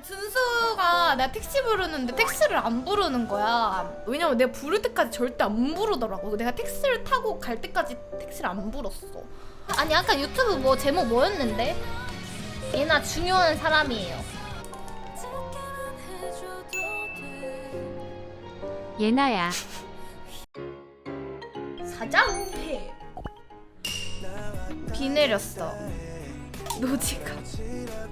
아니 준수가 내가 택시 부르는데 택시를 안 부르는 거야. 왜냐면 내가 부를 때까지 절대 안 부르더라고. 내가 택시를 타고 갈 때까지 택시를 안 불었어. 아니 아까 유튜브 뭐 제목 뭐였는데? 얘나 중요한 사람이에요. 예나야 사장패. 비 내렸어. 노지가.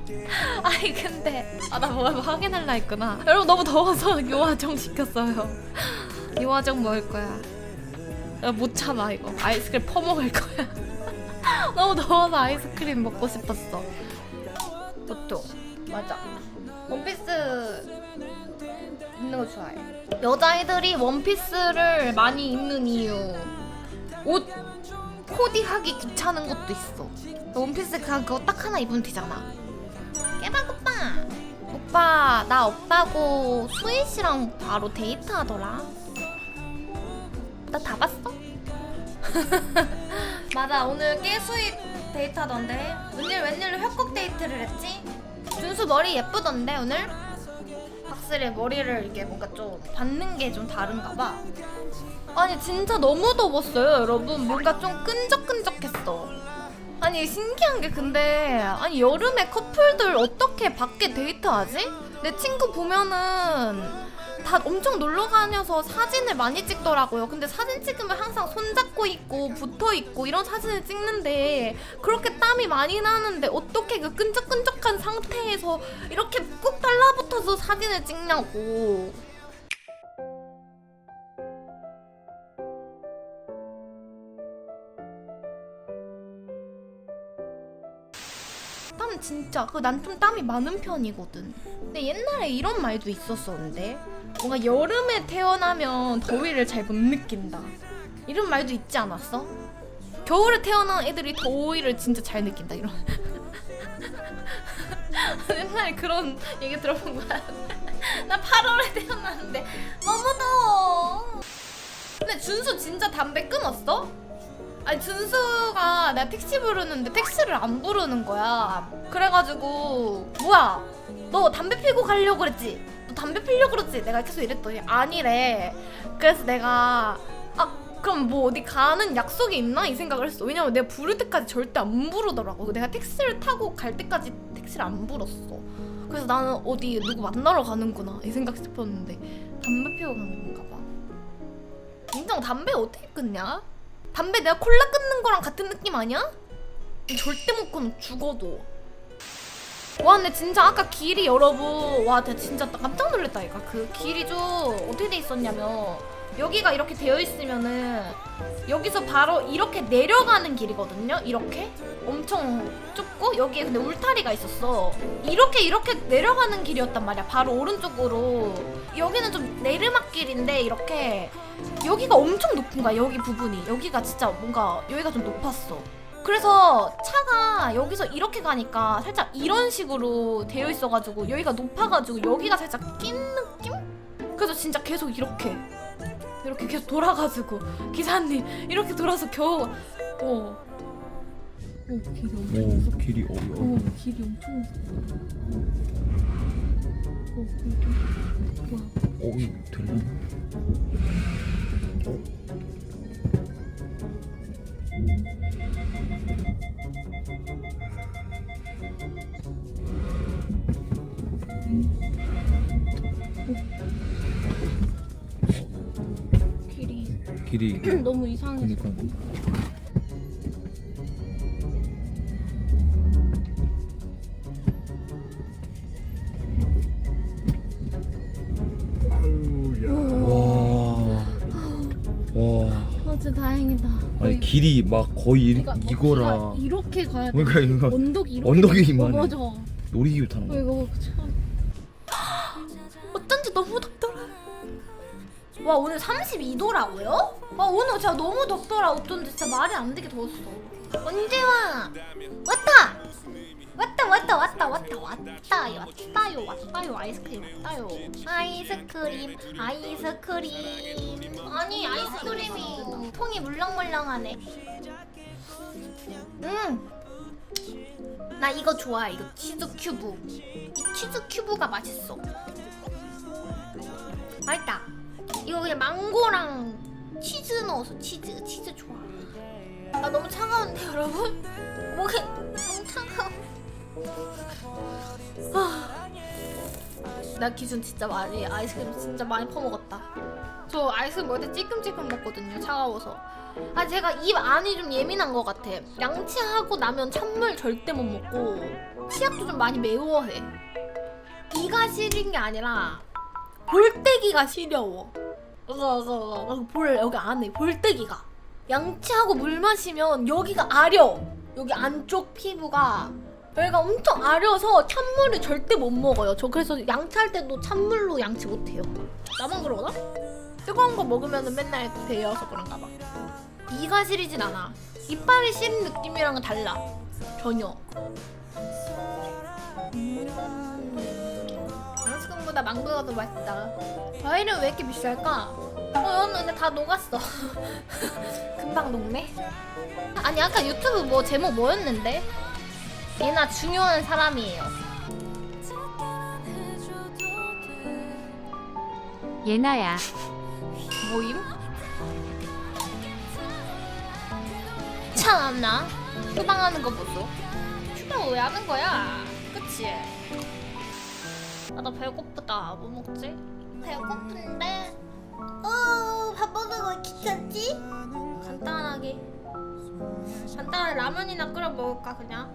아니 근데 아 나 뭐 확인할라 했구나. 여러분 너무 더워서 요화정 시켰어요. 요화정 먹을 거야. 야, 못 참아 이거. 아이스크림 퍼먹을 거야. 너무 더워서 아이스크림 먹고 싶었어. 보통 맞아. 원피스 입는 거 좋아해. 여자애들이 원피스를 많이 입는 이유. 옷 코디하기 귀찮은 것도 있어. 원피스 그냥 그거 딱 하나 입으면 되잖아. 깨박 오빠. 오빠 나 오빠고 수희 씨랑 바로 데이트하더라. 나 다 봤어? 맞아 오늘 깨수희 데이트하던데. 웬일 웬일로 협곡 데이트를 했지? 준수 머리 예쁘던데 오늘? 확실히 머리를 이게 뭔가 좀 받는 게 좀 다른가 봐. 아니 진짜 너무 더웠어요 여러분 뭔가 좀 끈적끈적했어 아니 신기한 게 근데 아니 여름에 커플들 어떻게 밖에 데이트하지? 내 친구 보면은 다 엄청 놀러 다녀서 사진을 많이 찍더라고요 근데 사진 찍으면 항상 손잡고 있고 붙어 있고 이런 사진을 찍는데 그렇게 땀이 많이 나는데 어떻게 그 끈적끈적한 상태에서 이렇게 꾹 달라붙어서 사진을 찍냐고 땀 진짜 그 난 좀 땀이 많은 편이거든. 근데 옛날에 이런 말도 있었었는데 뭔가 여름에 태어나면 더위를 잘 못 느낀다. 이런 말도 있지 않았어? 겨울에 태어난 애들이 더위를 진짜 잘 느낀다 이런. 옛날에 그런 얘기 들어본 거야. 나 8월에 태어났는데 너무 더워. 근데 준수 진짜 담배 끊었어? 아니 준수가 내가 택시 부르는데 택시를 안 부르는 거야. 그래가지고 뭐야? 너 담배 피고 가려고 그랬지? 너 담배 피려고 그랬지? 내가 계속 이랬더니 아니래. 그래서 내가 아 그럼 뭐 어디 가는 약속이 있나 이 생각을 했어. 왜냐면 내가 부를 때까지 절대 안 부르더라고. 내가 택시를 타고 갈 때까지 택시를 안 불었어. 그래서 나는 어디 누구 만나러 가는구나 이 생각 싶었는데 담배 피고 가는 건가 봐. 인정 담배 어떻게 끊냐? 담배 내가 콜라 끊는 거랑 같은 느낌 아니야? 절대 못 끊어 죽어도 와 근데 진짜 아까 길이 여러분 와 진짜 깜짝 놀랐다 이거. 그 길이 좀 어떻게 돼 있었냐면 여기가 이렇게 되어 있으면은 여기서 바로 이렇게 내려가는 길이거든요 이렇게? 엄청 좁고 여기에 근데 울타리가 있었어. 이렇게 이렇게 내려가는 길이었단 말이야 바로 오른쪽으로. 여기는 좀 내리막길인데 이렇게. 여기가 엄청 높은 거야 여기 부분이. 여기가 진짜 뭔가 여기가 좀 높았어 그래서 차가 여기서 이렇게 가니까 살짝 이런 식으로 되어 있어가지고 여기가 높아가지고 여기가 살짝 낀 느낌? 그래서 진짜 계속 이렇게 이렇게 계속 돌아가지고 기사님 이렇게 돌아서 겨우 어. 오 길이 엄청 오 무섭 길이 어, 오 어. 길이 엄청 무섭 어 길이 와 어 이거 되려나? 길이 너무 이상해 그니까 와 와. 아 진짜 다행이다. 아니 길이 막 거의 이, 그러니까 뭐 이거라. 이렇게 가야 돼. 그러니까 이거 언덕이 이렇게 언덕이 돼. 이만해. 어, 맞아 놀이기구 타는 거 이거 참 어쩐지 너무 와 오늘 32도라고요? 와 오늘 진짜 너무 덥더라. 어쩐지 진짜 말이 안 되게 더웠어. 언제 와? 왔다! 왔다 왔다 왔다 왔다 왔다요 왔다요 왔다요 아이스크림 왔다요. 아이스크림 아이스크림. 아니 아이스크림이 통이 물렁물렁하네. 음. 나 이거 좋아해. 이거 치즈 큐브. 이 치즈 큐브가 맛있어. 맛있다 이거 그냥 망고랑 치즈 넣어서 치즈 치즈 좋아. 아 너무 차가운데 여러분? 목이 너무 차가워. 아, 나 기준 진짜 많이 아이스크림 진짜 많이 퍼먹었다. 저 아이스크림 먹을 때 찔끔찔끔 먹거든요 차가워서. 아 제가 입 안이 좀 예민한 것 같아. 양치하고 나면 찬물 절대 못 먹고 치약도 좀 많이 매워해. 이가 시린 게 아니라 볼때기가 시려워 어거 어거 어거 볼 여기 안에 볼때기가. 양치하고 물 마시면 여기가 아려. 여기 안쪽 피부가. 여기가 엄청 아려서 찬물을 절대 못 먹어요. 저 그래서 양치할 때도 찬물로 양치 못 해요. 나만 그러나? 뜨거운 거 먹으면 맨날 배여서 그런가 봐. 이가 시리진 않아. 이빨이 시린 느낌이랑은 달라. 전혀 양식금보다 망고가 더 맛있다 과일은 왜 이렇게 비쌀까? 어 근데 다 녹았어 금방 녹네 아니 아까 유튜브 뭐 제목 뭐였는데? 얘나 중요한 사람이에요 예나야. 모임? 참나 휴방하는 거 보소 휴방 왜 하는 거야? 그치? 아 나 배고프다 뭐 먹지? 배고픈데 어, 밥 먹는 거 귀찮지? 간단하게 간단한 라면이나 끓여 먹을까 그냥?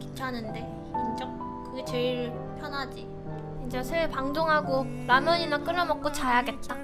귀찮은데 인정? 그게 제일 편하지 이제 슬 방종하고 라면이나 끓여 먹고 자야겠다